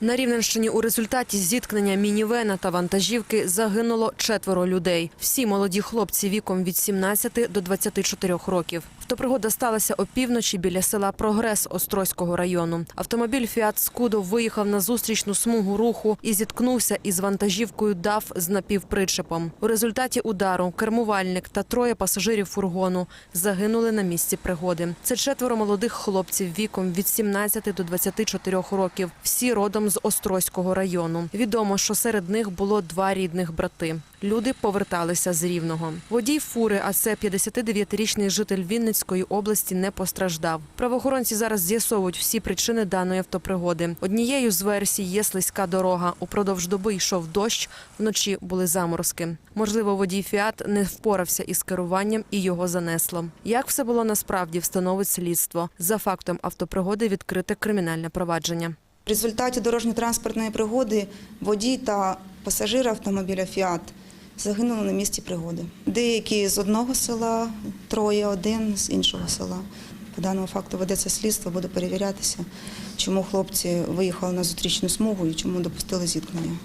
На Рівненщині у результаті зіткнення мінівена та вантажівки загинуло четверо людей. Всі молоді хлопці віком від 17 до 24 років. Автопригода сталася опівночі біля села Прогрес Острозького району. Автомобіль Фіат Скудо виїхав на зустрічну смугу руху і зіткнувся із вантажівкою ДАФ з напівпричепом. У результаті удару кермувальник та троє пасажирів фургону загинули на місці пригоди. Це четверо молодих хлопців віком від 17 до 24 років. Всі родом з Острозького району. Відомо, що серед них було два рідних брати. Люди поверталися з Рівного. Водій фури, а це 59-річний житель Вінницької області, не постраждав. Правоохоронці зараз з'ясовують всі причини даної автопригоди. Однією з версій є слизька дорога. Упродовж доби йшов дощ, вночі були заморозки. Можливо, водій Фіат не впорався із керуванням і його занесло. Як все було насправді, встановить слідство. За фактом автопригоди відкрите кримінальне провадження. В результаті дорожньо-транспортної пригоди водій та пасажир автомобіля «Фіат» загинули на місці пригоди. Деякі з одного села, троє, один з іншого села. По даному факту ведеться слідство, буде перевірятися, чому хлопці виїхали на зустрічну смугу і чому допустили зіткнення.